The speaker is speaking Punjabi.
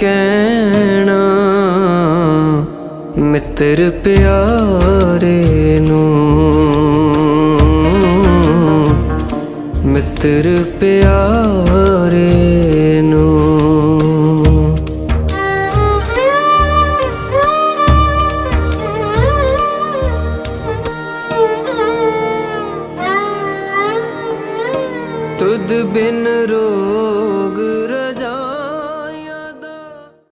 ਕਹਿਣਾ ਮਿੱਤਰ ਪਿਆਰੇ ਨੂੰ। ਮਿੱਤਰ ਪਿਆਰੇ ਨੂੰ। ਤੁਧ ਬਿਨ ਰੋ